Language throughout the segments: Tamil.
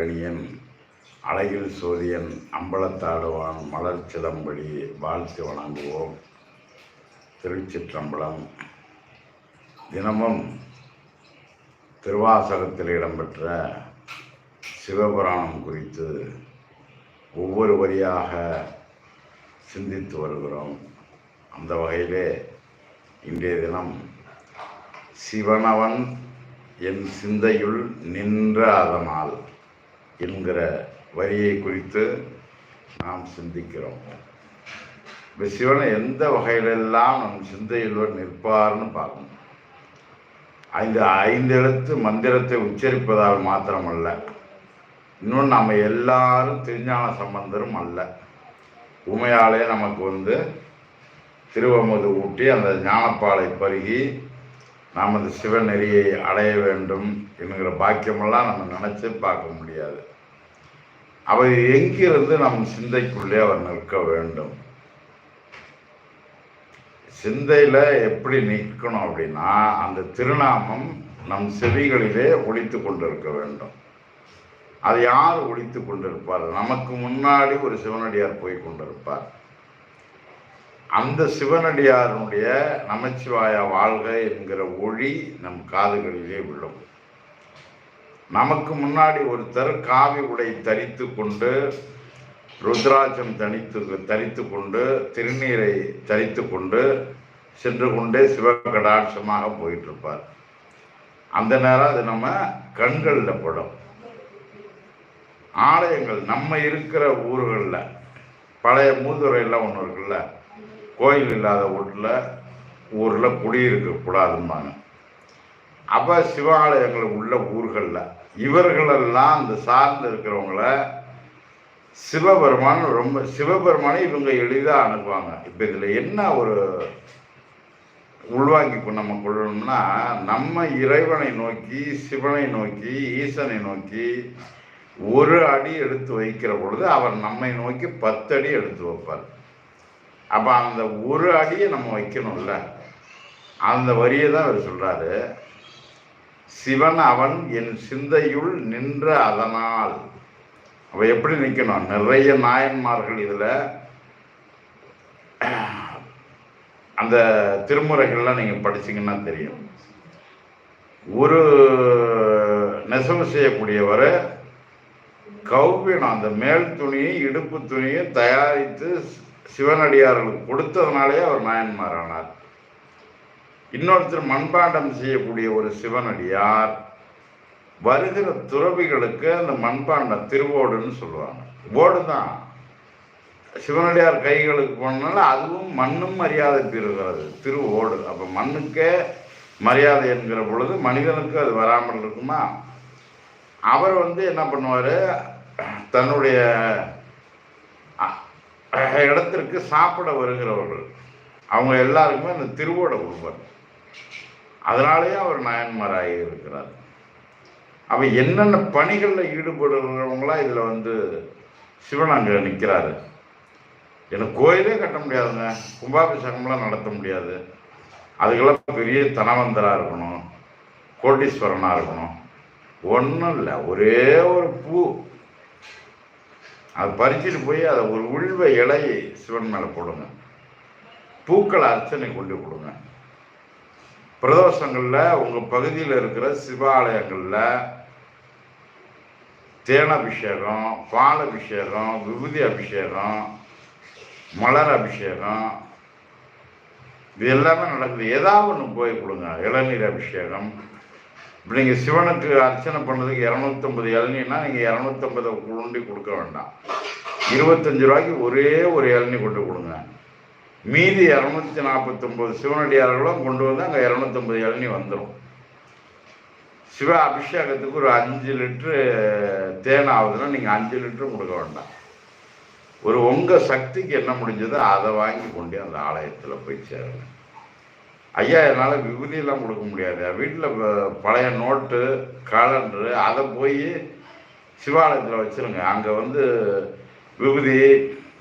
வெளியன் அழகில் சூரியன் அம்பலத்தாடுவான் மலர் சிலம்படி வாழ்த்து வணங்குவோம். திருச்சிற்றம்பலம். தினமும் திருவாசகத்தில் இடம்பெற்ற சிவபுராணம் குறித்து ஒவ்வொரு வரியாக சிந்தித்து வருகிறோம். அந்த வகையிலே இன்றைய தினம் சிவனவன் என் சிந்தையுள் நின்ற அதனால் என்கிற வரியை குறித்து நாம் சிந்திக்கிறோம். இப்போ சிவனை எந்த வகையிலெல்லாம் நம் சிந்தையில் நிற்பார்னு பார்க்கணும். ஐந்து ஐந்து எழுத்து மந்திரத்தை உச்சரிப்பதால் மாத்திரமல்ல. இன்னும் நம்ம எல்லாரும் திருஞான சம்பந்தரும் அல்ல. உமையாலே நமக்கு வந்து திருவமுது ஊட்டி அந்த ஞானப்பாலை பருகி நாம் அந்த சிவநெறியை அடைய வேண்டும் என்கிற பாக்கியமெல்லாம் நம்ம நினச்சி பார்க்க முடியாது. அவை எங்கிருந்து நம் சிந்தைக்குள்ளே அவர் நிற்க வேண்டும்? சிந்தையில் எப்படி நிற்கணும் அப்படின்னா அந்த திருநாமம் நம் செவிகளிலே ஒழித்து கொண்டிருக்க வேண்டும். அதை யார் ஒழித்து கொண்டிருப்பார்? நமக்கு முன்னாடி ஒரு சிவனடியார் போய் கொண்டிருப்பார். அந்த சிவனடியாருடைய நமச்சிவாய வாழ்க என்கிற ஒளி நம் காதுகளிலே விழும். நமக்கு முன்னாடி ஒருத்தர் காவி உடை தரித்து கொண்டு ருத்ராட்சம் தனித்து தரித்து கொண்டு திருநீரை தரித்து கொண்டு சென்று கொண்டே சிவகடாட்சமாக போயிட்டுருப்பார். அந்த நேரம் அது நம்ம கண்களில் படும். ஆலயங்கள் நம்ம இருக்கிற ஊர்களில் பழைய மூதுரையெல்லாம் ஒன்று இருக்குல்ல கோயில் இல்லாத வீட்டில் ஊரில் குடியிருக்கக்கூடாதும்பாங்க. அப்போ சிவாலயங்கள் உள்ள ஊர்களில் இவர்களெல்லாம் அந்த சார்ந்து இருக்கிறவங்கள சிவபெருமான் ரொம்ப சிவபெருமானை இவங்க எளிதாக அனுப்புவாங்க இப்போ இதில் என்ன ஒரு உள்வாங்கி நம்ம கொள்ளணும்னா நம்ம இறைவனை நோக்கி சிவனை நோக்கி ஈசனை நோக்கி ஒரு அடி எடுத்து வைக்கிற பொழுது அவர் நம்மை நோக்கி பத்து அடி எடுத்து வைப்பார். அப்போ அந்த ஒரு அடியை நம்ம வைக்கணும்ல. அந்த வரியை தான் அவர் சொல்கிறாரு சிவன் அவன் என் சிந்தையுள் நின்ற அதனால். அவள் எப்படி நிற்கணும் நிறைய நாயன்மார்கள் இதில் அந்த திருமுறைகள்லாம் நீங்கள் படிச்சீங்கன்னா தெரியும். ஒரு நெசவு செய்யக்கூடியவர் கௌபினம் அந்த மேல் துணியும் இடுப்பு துணியும் தயாரித்து சிவனடியார்களுக்கு கொடுத்ததுனாலே அவர் நாயன்மார் ஆனார் இன்னொருத்தர் மண்பாண்டம் செய்யக்கூடிய ஒரு சிவனடியார் வருகிற துறவிகளுக்கு அந்த மண்பாண்டம் திருவோடுன்னு சொல்லுவாங்க. ஓடு தான். சிவனடியார் கைகளுக்கு போனால அதுவும் மண்ணும் மரியாதை பெறுகிறது. திரு ஓடு. அப்போ மண்ணுக்கே மரியாதை என்கிற பொழுது மனிதனுக்கு அது வராமல் இருக்குமா? அவர் வந்து என்ன பண்ணுவார்? தன்னுடைய இடத்திற்கு சாப்பிட வருகிறவர்கள். அவங்க எல்லாருக்குமே அந்த திருவோட கொடுப்பார் அதனாலேயே அவர் நாயன்மாராகி இருக்கிறார். அவ என்னென்ன பணிகளில் ஈடுபடுறவங்களா இதில் வந்து சிவன் அங்கே நிற்கிறாரு எனக்கு கோயிலே கட்ட முடியாதுங்க. கும்பாபிஷேகம்லாம் நடத்த முடியாது. அதுக்கெல்லாம் பெரிய தனவந்தராக இருக்கணும். கோட்டீஸ்வரனாக இருக்கணும். ஒன்றும் இல்லை. ஒரே ஒரு பூ. அது பறிச்சுட்டு போய் அதை ஒரு உள்வ இலையை சிவன் மேலே போடுங்க. பூக்களை அர்ச்சனை கொண்டு கொடுங்க பிரதோஷங்களில் உங்கள் பகுதியில் இருக்கிற சிவாலயங்களில் தேன் அபிஷேகம் பால் அபிஷேகம் விபூதி அபிஷேகம் மலர் அபிஷேகம் இது எல்லாமே நடக்குது. ஏதாவது ஒன்று போய் கொடுங்க. இளநீர் அபிஷேகம். இப்போ நீங்கள் சிவனுக்கு அர்ச்சனை பண்ணதுக்கு இரநூத்தம்பது இளநீர்னா நீங்கள் இரநூத்தம்பதை கொண்டு கொடுக்க வேண்டாம். இருபத்தஞ்சு ரூபாய்க்கு ஒரே ஒரு இளநீ கொண்டு கொடுங்க. மீதி இரநூத்தி நாற்பத்தொம்பது சிவனடியார்களும் கொண்டு வந்து அங்கே இரநூத்தம்பது இளநி வந்துடும் சிவ அபிஷேகத்துக்கு ஒரு அஞ்சு லிட்ரு தேன் ஆகுதுன்னா நீங்கள் அஞ்சு லிட்டரும் கொடுக்க வேண்டாம். ஒரு உங்கள் சக்திக்கு என்ன முடிஞ்சதோ அதை வாங்கி கொண்டு அந்த ஆலயத்தில் போய் சேருங்க. ஐயா என்னால் விபூதியெல்லாம் கொடுக்க முடியாது. வீட்டில் பழைய நோட்டு காலண்டரு அதை போய் சிவாலயத்தில் வச்சுருங்க. அங்கே வந்து விபூதி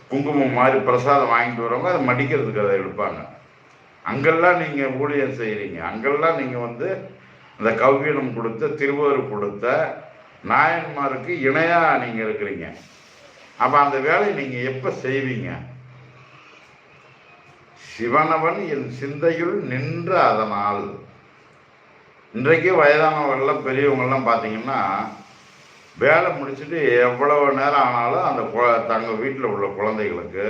குங்குமம் மாதிரி பிரசாதம் வாங்கிட்டு வரவங்க அதை மடிக்கிறதுக்கு அதை எடுப்பாங்க. அங்கெல்லாம் நீங்கள் ஊழியம் செய்கிறீங்க அங்கெல்லாம் நீங்கள் வந்து இந்த கவ்வியம் கொடுத்த திருவாரூர் கொடுத்த நாயன்மாருக்கு இணையாக நீங்கள் இருக்கிறீங்க. அப்போ அந்த வேலையை நீங்கள் எப்போ செய்வீங்க? சிவனவன் என் சிந்தையுள் நின்ற அதனால். இன்றைக்கு வயதானவர்கள்லாம் பெரியவங்கள்லாம் பார்த்தீங்கன்னா வேலை முடிச்சுட்டு எவ்வளவு நேரம் ஆனாலும் அந்த கு தங்க வீட்டில் உள்ள குழந்தைகளுக்கு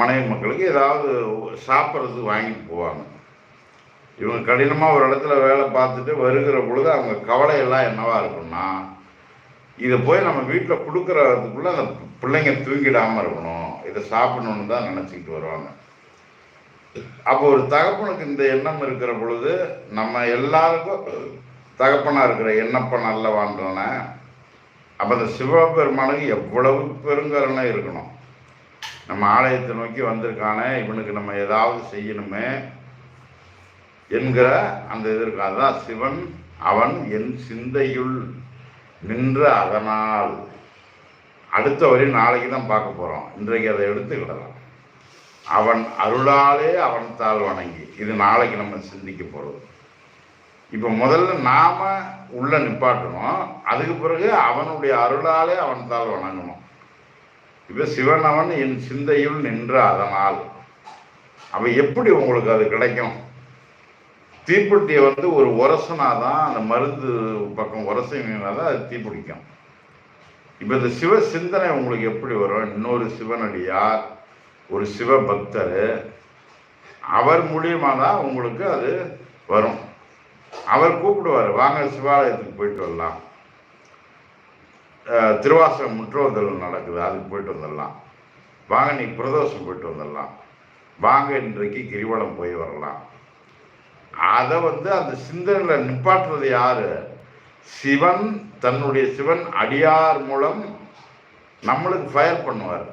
மனைவி மக்களுக்கு ஏதாவது சாப்பிட்றதுக்கு வாங்கிட்டு போவாங்க. இவங்க கடினமாக ஒரு இடத்துல வேலை பார்த்துட்டு வருகிற பொழுது அவங்க கவலையெல்லாம் என்னவாக இருக்கும்னா இதை போய் நம்ம வீட்டில் கொடுக்குறதுக்குள்ளே அந்த பிள்ளைங்க தூங்கிடாமல் இருக்கணும். இதை சாப்பிடணுன்னு தான் நினச்சிக்கிட்டு வருவாங்க. அப்போ ஒரு தகப்பனுக்கு இந்த எண்ணம் இருக்கிற பொழுது நம்ம எல்லாருக்கும் தகப்பனாக இருக்கிற எண்ணப்ப நல்லவான்றன அப்போ அந்த சிவபெருமானுக்கு எவ்வளவு பெருங்கருணை இருக்கணும்? நம்ம ஆலயத்தை நோக்கி வந்திருக்கானே இவனுக்கு நம்ம ஏதாவது செய்யணுமே என்கிற அந்த இது இருக்கு. சிவன் அவன் என் சிந்தையுள் நின்ற அதனால். அடுத்த வரி நாளைக்கு தான் பார்க்க போகிறோம் இன்றைக்கு அதை எடுத்துக்கிடலாம் அவன் அருளாலே அவன் தாழ் வணங்கி இது நாளைக்கு நம்ம சிந்திக்க போகிறது இப்போ முதல்ல நாம உள்ள நிப்பாட்டணும். அதுக்கு பிறகு அவனுடைய அருளாலே அவன் தால் வணங்கணும். இப்போ சிவன் அவன் என் சிந்தையில் நின்ற அதனால். அவன் எப்படி உங்களுக்கு அது கிடைக்கும்? தீப்பெட்டியை வந்து ஒரு உரசனா தான் அந்த மருந்து பக்கம் உரசினா தான் அது தீப்பிடிக்கும் இப்போ இந்த சிவ சிந்தனை உங்களுக்கு எப்படி வரும்? இன்னொரு சிவனடியார் ஒரு சிவ பக்தர் அவர் மூலியமாக தான் உங்களுக்கு அது வரும். அவர் கூப்பிடுவார் வாங்க சிவாலயத்துக்கு போயிட்டு வரலாம். திருவாசகம் முற்றோதல் நடக்குது அதுக்கு போயிட்டு வந்துடலாம் வாங்க நீ பிரதோஷம் போயிட்டு வந்துடலாம் வாங்க இன்றைக்கு கிரிவலம் போய் வரலாம். அதை வந்து அந்த சிந்தனையில் நிப்பாட்டுறது யார்? சிவன் தன்னுடைய சிவன் அடியார் மூலம் நம்மளுக்கு ஃபயர் பண்ணுவார்.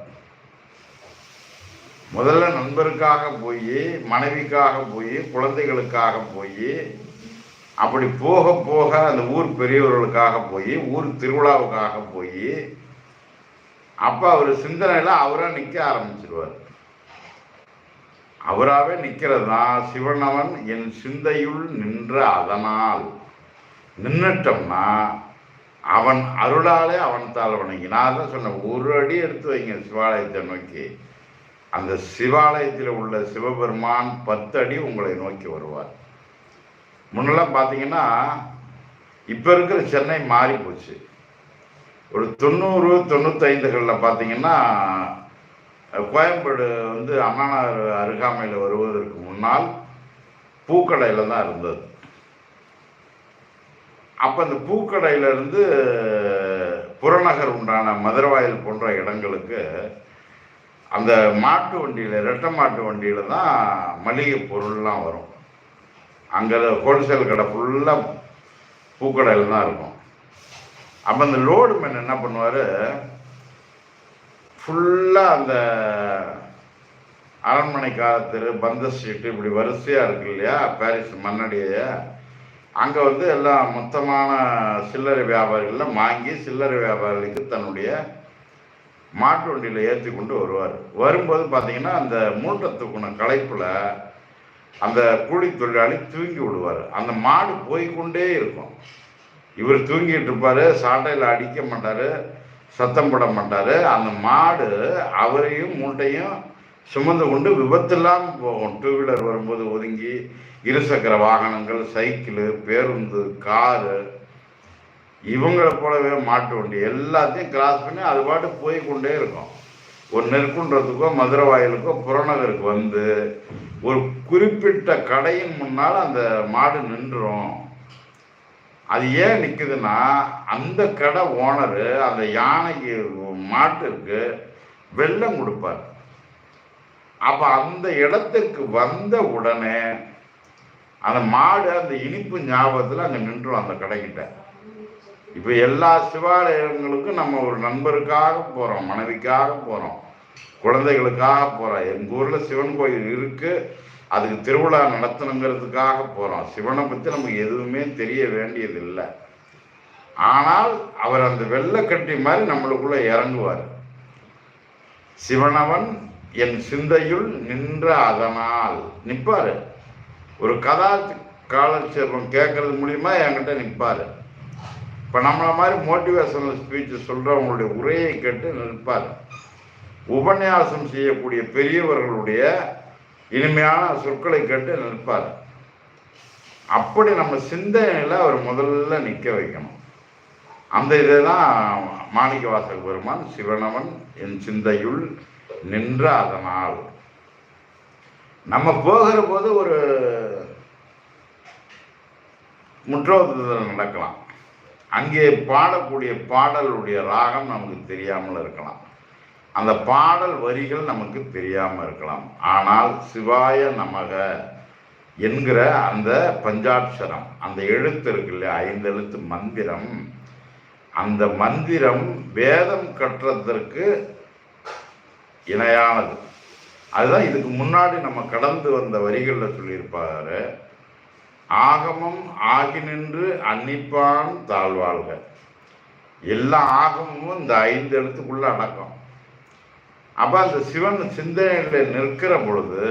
முதல்ல நண்பருக்காக போய் மனைவிக்காக போய் குழந்தைகளுக்காக போய் அப்படி போக போக அந்த ஊர் பெரியவர்களுக்காக போய் ஊர் திருவிழாவுக்காக போய் அப்போ அவர் சிந்தனையில் அவராக நிற்க ஆரம்பிச்சிருவார். அவராகவே நிற்கிறது தான் சிவனவன் என் சிந்தையுள் நின்ற அதனால் நின்றுட்டோம்னா அவன் அருளாலே அவன் தாழ் வணங்கி நான் தான் சொன்னேன் ஒரு அடி எடுத்து வைங்க சிவாலயத்தை நோக்கி. அந்த சிவாலயத்தில் உள்ள சிவபெருமான் பத்து அடி உங்களை நோக்கி வருவார். முன்னெல்லாம் பார்த்தீங்கன்னா இப்போ இருக்கிற சென்னை மாறி போச்சு. ஒரு தொண்ணூறு தொண்ணூத்தைந்துகளில் பார்த்தீங்கன்னா கோயம்பேடு வந்து அண்ணாநகர் அருகாமையில் வருவதற்கு முன்னால் பூக்கடையில் தான் இருந்தது. அப்போ அந்த பூக்கடையில இருந்து புறநகர் உண்டான மதுரவாயல் போன்ற இடங்களுக்கு அந்த மாட்டு வண்டியில் ரெட்டை மாட்டு வண்டியில் தான் மளிகை பொருள்லாம் வரும். அங்கே ஹோல்சேல் கடை ஃபுல்லாக பூக்கடையில் தான் இருக்கும். அப்போ அந்த லோடு மேன் என்ன பண்ணுவார்? ஃபுல்லாக அந்த அரண்மனை காலத்து பந்த ஸ்ட்ரீட்டு இப்படி வரிசையாக இருக்கு இல்லையா? பாரிஸ் மண்ணடியை. அங்கே வந்து எல்லாம் மொத்தமான சில்லறை வியாபாரிகளில் வாங்கி சில்லறை வியாபாரிகளுக்கு தன்னுடைய மாட்டு வண்டியில் ஏற்றி கொண்டு வருவார். வரும்போது பார்த்தீங்கன்னா அந்த மூட்டை தூக்குன களைப்பில் அந்த கூலி தொழிலாளி தூங்கி விடுவார். அந்த மாடு போய்க்கொண்டே இருக்கும். இவர் தூங்கிட்டு இருப்பாரு சாட்டையில் அடிக்க மாட்டார் சத்தம் போட மாட்டார். அந்த மாடு அவரையும் மூட்டையும் சுமந்து கொண்டு விபத்து இல்லாமல் போகும். டூ வீலர் வரும்போது ஒதுங்கி இருசக்கர வாகனங்கள் சைக்கிள் பேருந்து காரு இவங்களை போலவே மாட்டு வண்டி எல்லாத்தையும் கிராஸ் பண்ணி அது பாட்டு போய் கொண்டே இருக்கும். ஒரு நெற்குன்றத்துக்கோ மதுரை வாயிலுக்கோ புறநகருக்கு வந்து ஒரு குறிப்பிட்ட கடையின் முன்னால் அந்த மாடு நின்றுரும் அது ஏன் நிற்குதுன்னா அந்த கடை ஓனரு அந்த யானைக்கு மாட்டுக்கு வெள்ளம் கொடுப்பார். அப்போ அந்த இடத்திற்கு வந்த உடனே அந்த மாடு அந்த இனிப்பு ஞாபகத்தில் அங்கே நின்றுடும் அந்த கடைக்கிட்ட. இப்போ எல்லா சிவாலயங்களுக்கும் நம்ம ஒரு நண்பருக்காக போகிறோம் மனைவிக்காக போகிறோம் குழந்தைகளுக்காக போகிறோம் எங்கள் ஊரில் சிவன் கோயில் இருக்குது அதுக்கு திருவிழா நடத்தணுங்கிறதுக்காக போகிறோம் சிவனை பற்றி நமக்கு எதுவுமே தெரிய வேண்டியதில்லை. ஆனால் அவர் அந்த வெள்ளக்கட்டி மாதிரி நம்மளுக்குள்ள இறங்குவார். சிவனவன் என் சிந்தையுள் நின்ற அதனால். நிற்பார் ஒரு கதா காலட்சேபம் கேட்கறது மூலியமா என்கிட்ட நிற்பார் இப்போ நம்மளை மாதிரி மோட்டிவேஷனல் ஸ்பீச் சொல்கிறவங்களுடைய உரையை கேட்டு நிற்பார். உபன்யாசம் செய்யக்கூடிய பெரியவர்களுடைய இனிமையான சொற்களை கேட்டு நிற்பார். அப்படி நம்ம சிந்தனையில் அவர் முதல்ல நிற்க வைக்கணும். அந்த இதை தான் மாணிக்க வாசக பெருமான் சிவனவன் என் சிந்தையுள் நின்ற அதனால். நம்ம போகிற போது ஒரு முற்றோதல் நடக்கலாம். அங்கே பாடக்கூடிய பாடலுடைய ராகம் நமக்கு தெரியாமல் இருக்கலாம். அந்த பாடல் வரிகள் நமக்கு தெரியாமல் இருக்கலாம். ஆனால் சிவாய நமக என்கிற அந்த பஞ்சாட்சரம் அந்த எழுத்து இருக்கு இல்லையா ஐந்து எழுத்து மந்திரம் அந்த மந்திரம் வேதம் கற்றதற்கு இணையானது. அதுதான் இதுக்கு முன்னாடி நம்ம கடந்து வந்த வரிகளில் சொல்லியிருப்பாரு. ஆகமம் ஆகி நின்று அன்னிப்பான் தாழ்வாள்கள் எல்லா ஆகமும் இந்த ஐந்து எழுத்துக்குள்ள அடக்கம். அப்ப அந்த சிவன் சிந்தனையில் நிற்கிற பொழுது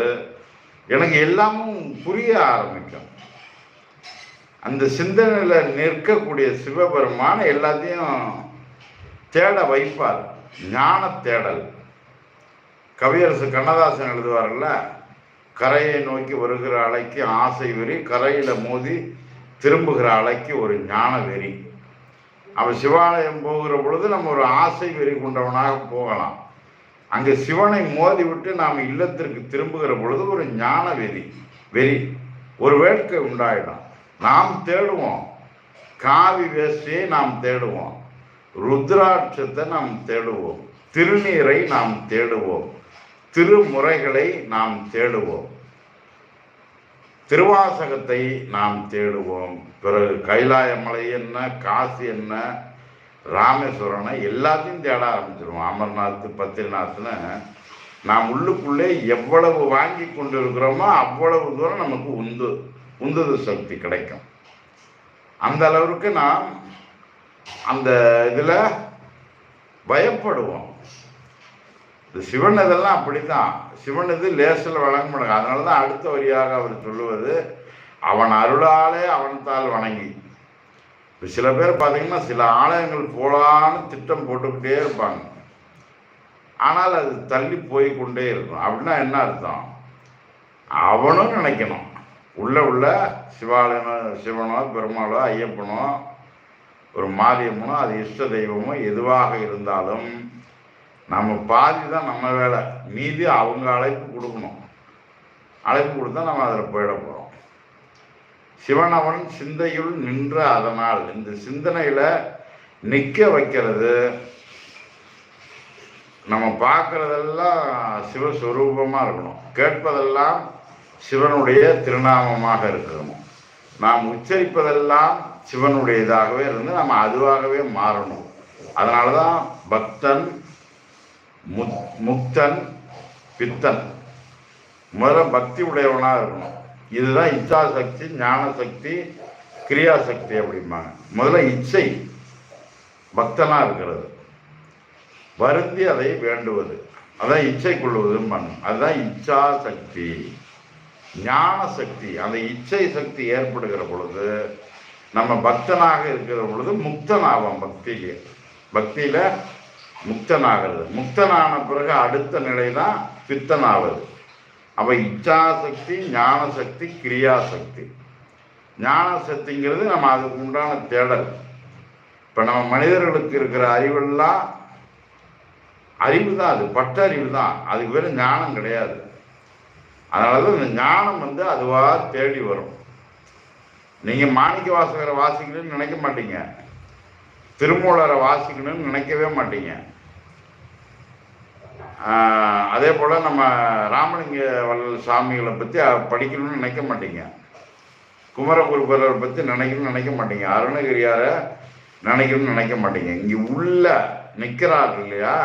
எனக்கு எல்லாமும் புரிய ஆரம்பிக்கும். அந்த சிந்தனையில் நிற்கக்கூடிய சிவபெருமான எல்லாத்தையும் தேட வைப்பார். ஞான தேடல். கவியரசு கண்ணதாசன் எழுதுவார்ல கரையை நோக்கி வருகிற அலைக்கு ஆசை வெறி கரையில் மோதி திரும்புகிற அலைக்கு ஒரு ஞான வெறி. அவன் சிவாலயம் போகிற பொழுது நம்ம ஒரு ஆசை வெறி கொண்டவனாக போகலாம். அங்கே சிவனை மோதி விட்டு நாம் இல்லத்திற்கு திரும்புகிற பொழுது ஒரு ஞான வெறி வெறி ஒரு வேட்கை உண்டாயிடும். நாம் தேடுவோம். காவி வேஷ்டியை நாம் தேடுவோம். ருத்ராட்சத்தை நாம் தேடுவோம். திருநீரை நாம் தேடுவோம். திருமுறைகளை நாம் தேடுவோம். திருவாசகத்தை நாம் தேடுவோம். பிறகு கைலாய மலை என்ன காசி என்ன ராமேஸ்வரனை எல்லாத்தையும் தேட ஆரம்பிச்சிருவோம். அமர்நாத் பத்ரிநாத்னு. நாம் உள்ளுக்குள்ளே எவ்வளவு வாங்கி கொண்டு இருக்கிறோமோ அவ்வளவு தூரம் நமக்கு உந்து உந்துதல் சக்தி கிடைக்கும். அந்த அளவுக்கு நாம் அந்த இதில் பயப்படுவோம். இந்த சிவன் இதெல்லாம் அப்படித்தான். சிவன் இது லேசில் வழங்க மாட்டாங்க அதனால தான் அடுத்த வரியாக அவர் சொல்லுவது அவன் அருளாலே அவன்தால் வணங்கி. இப்போ சில பேர் பார்த்தீங்கன்னா சில ஆலயங்கள் போலான்னு திட்டம் போட்டுக்கிட்டே இருப்பாங்க. ஆனால் அது தள்ளி போய் கொண்டே இருக்கும். அப்படின்னா என்ன அர்த்தம்? அவனும் நினைக்கணும். உள்ள உள்ள சிவாலயனோ சிவனோ பெருமாளோ ஐயப்பனோ ஒரு மாரியம்மனோ அது இஷ்ட தெய்வமோ எதுவாக இருந்தாலும் நம்ம பாதி தான் நம்ம வேலை. மீதி அவங்க அழைப்பு கொடுக்கணும். அழைப்பு கொடுத்தா நம்ம அதில் போயிட போகிறோம் சிவனவன் சிந்தையுள் நின்ற அதனால். இந்த சிந்தனையில் நிற்க வைக்கிறது. நம்ம பார்க்குறதெல்லாம் சிவஸ்வரூபமாக இருக்கணும். கேட்பதெல்லாம் சிவனுடைய திருநாமமாக இருக்கணும். நாம் உச்சரிப்பதெல்லாம் சிவனுடையதாகவே இருந்து நம்ம அதுவாகவே மாறணும். அதனால தான் பக்தன் முத் முக்தன் பித்தன். முதல்ல பக்தி உடையவனாக இருக்கணும். இதுதான் இச்சா சக்தி ஞான சக்தி கிரியா சக்தி அப்படிம்பாங்க. முதல்ல இச்சை பக்தனாக இருக்கிறது. வருந்தி அதை வேண்டுவது. அதான் இச்சை கொள்வதும்பாங்க அதுதான் இச்சா சக்தி. ஞான சக்தி. அந்த இச்சை சக்தி ஏற்படுகிற பொழுது நம்ம பக்தனாக இருக்கிற பொழுது முக்தனாகும் பக்திக்கு. பக்தியில் முக்தனாகிறது. முக்தனான பிறகு அடுத்த நிலை தான் பித்தனாவது. அப்போ இச்சாசக்தி ஞானசக்தி கிரியாசக்தி. கிரியா சக்தி ஞான சக்திங்கிறது நம்ம அதுக்கு உண்டான தேடல். இப்போ நம்ம மனிதர்களுக்கு இருக்கிற அறிவெல்லாம் அறிவு தான் அது பட்டறிவு தான் அதுக்கு பேர் ஞானம் கிடையாது. அதனால தான் இந்த ஞானம் வந்து அதுவாக தேடி வரும். நீங்கள் மாணிக்க வாசகரை வாசிக்கணும்னு நினைக்க மாட்டீங்க. திருமூலரை வாசிக்கணும்னு நினைக்கவே மாட்டீங்க. அதே போல் நம்ம ராமலிங்க வள்ளல் சாமிகளை பற்றி படிக்கணும்னு நினைக்க மாட்டீங்க. குமரகுருபரரை பற்றி நினைக்கணும்னு நினைக்க மாட்டீங்க. அருணகிரியாரை நினைக்கணும்னு நினைக்க மாட்டீங்க. இங்கே உள்ள நிற்கிறார் இல்லையா?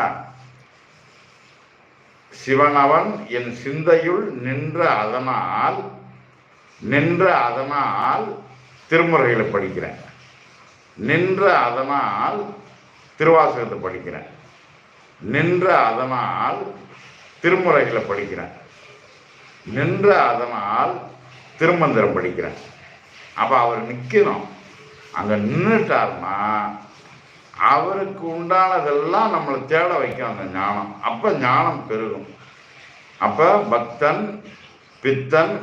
சிவனவன் என் சிந்தையுள் நின்ற அதனால் நின்ற அதனால் திருமுறைகளை படிக்கிறேன். நின்ற அதனால் திருவாசகத்தை படிக்கிறேன். நின்ற அதனால் திருமுறைகளை படிக்கிறேன். நின்ற அதனால் திருமந்திரம் படிக்கிறேன். அப்போ அவர் நிற்கணும் அங்கே நின்றுட்டாருன்னா அவருக்கு உண்டானதெல்லாம் நம்மளை தேட வைக்கும் அந்த ஞானம். அப்போ ஞானம் பெருகும். அப்போ பக்தன் பித்தன்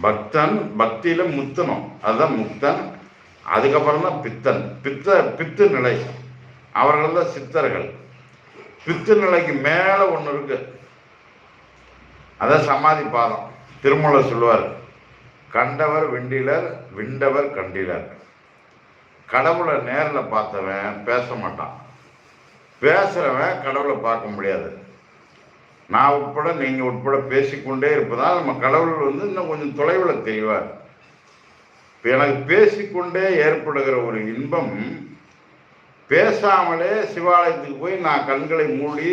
பக்தன் பக்தியில் முத்தனும் அதுதான் முக்தன் அதுக்கப்புறம் தான் பித்தன். பித்த பித்து நிலை. அவர்கள் தான் சித்தர்கள். பித்து நிலைக்கு மேலே ஒன்று இருக்கு. அதான் சமாதி பாதம். திருமூல சொல்லுவார் கண்டவர் விண்டிலர் விண்டவர் கண்டிலர். கடவுளை நேரில் பார்த்தவன் பேச மாட்டான். பேசுகிறவன் கடவுளை பார்க்க முடியாது. நான் உட்பட நீங்கள் உட்பட பேசிக்கொண்டே இருப்பதால் நம்ம கடவுள் வந்து இன்னும் கொஞ்சம் தொலைவில் தெரிவார் இப்போ எனக்கு பேசிக்கொண்டே ஏற்படுகிற ஒரு இன்பம் பேசாமலே சிவாலயத்துக்கு போய் நான் கண்களை மூடி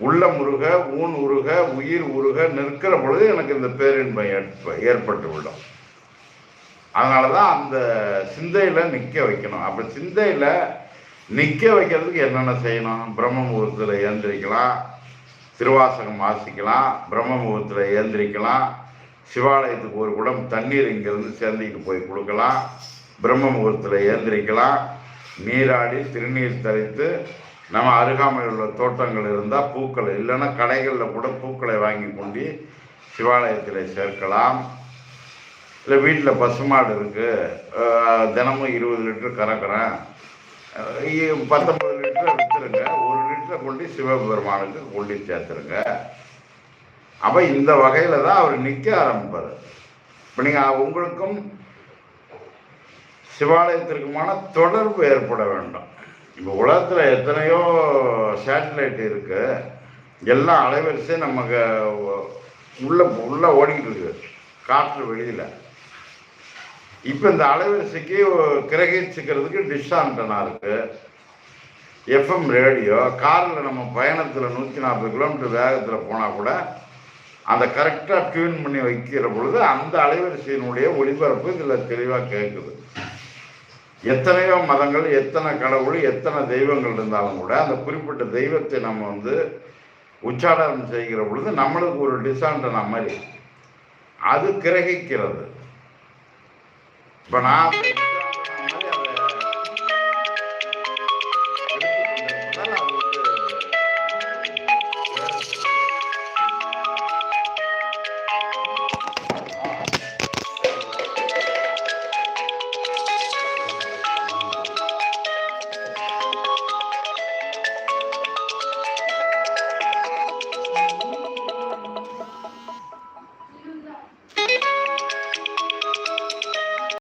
உள்ள முருக ஊன் உருக உயிர் உருக நிற்கிற பொழுது எனக்கு இந்த பேரின்பம் ஏற்ப ஏற்பட்டு விடும். அதனால தான் அந்த சிந்தையில் நிற்க வைக்கணும். அப்போ சிந்தையில் நிற்க வைக்கிறதுக்கு என்னென்ன செய்யணும்? பிரம்ம முகூர்த்தத்தில் ஏந்திரிக்கலாம் திருவாசகம் வாசிக்கலாம் பிரம்ம முகூர்த்தத்தில் ஏந்திரிக்கலாம் சிவாலயத்துக்கு ஒரு குடம் தண்ணீர் இங்கேருந்து சேர்ந்துக்கிட்டு போய் கொடுக்கலாம் பிரம்ம முகூர்த்தத்தில் ஏந்திரிக்கலாம் நீராடி திருநீர் தரித்து நம்ம அருகாமையில் உள்ள தோட்டங்கள் இருந்தால் பூக்கள் இல்லைன்னா கடைகளில் கூட பூக்களை வாங்கி கொண்டு சிவாலயத்தில் சேர்க்கலாம். இல்லை வீட்டில் பசுமாடு இருக்குது தினமும் இருபது லிட்டர் கறக்கிறேன். பத்தொம்பது இ- பத்தொன்பது லிட்டரை விற்றுருங்க ஒரு லிட்டரை கொண்டு சிவபெருமானுக்கு கொண்டு சேர்த்துருங்க. அப்போ இந்த வகையில் தான் அவர் நிற்க ஆரம்பிப்பார். இப்போ நீங்கள் உங்களுக்கும் சிவாலயத்திற்குமான தொடர்பு ஏற்பட வேண்டும். இப்போ உலகத்தில் எத்தனையோ சேட்டலைட் இருக்கு. எல்லாம் அலைவரிசை நமக்கு உள்ள உள்ளே ஓடிக்கிட்டு இருக்கு காற்று வெளியில். இப்போ இந்த அலைவரிசைக்கு கிரகிச்சுக்கிறதுக்கு டிஷ் ஆண்டனா இருக்கு. எஃப்எம் ரேடியோ காரில் நம்ம பயணத்தில் நூற்றி நாற்பது கிலோமீட்டர் வேகத்தில் போனால் கூட அந்த கரெக்டாக டியூன் பண்ணி வைக்கிற பொழுது அந்த அலைவரிசையினுடைய ஒளிபரப்பு இதில் தெளிவாக கேட்குது எத்தனையோ மதங்கள் எத்தனை கடவுள் எத்தனை தெய்வங்கள் இருந்தாலும் கூட அந்த குறிப்பிட்ட தெய்வத்தை நம்ம வந்து உச்சாடனம் செய்கிற பொழுது நம்மளுக்கு ஒரு டிசாண்டனா மாதிரி. அது கிரகிக்கிறது. இப்போ நான்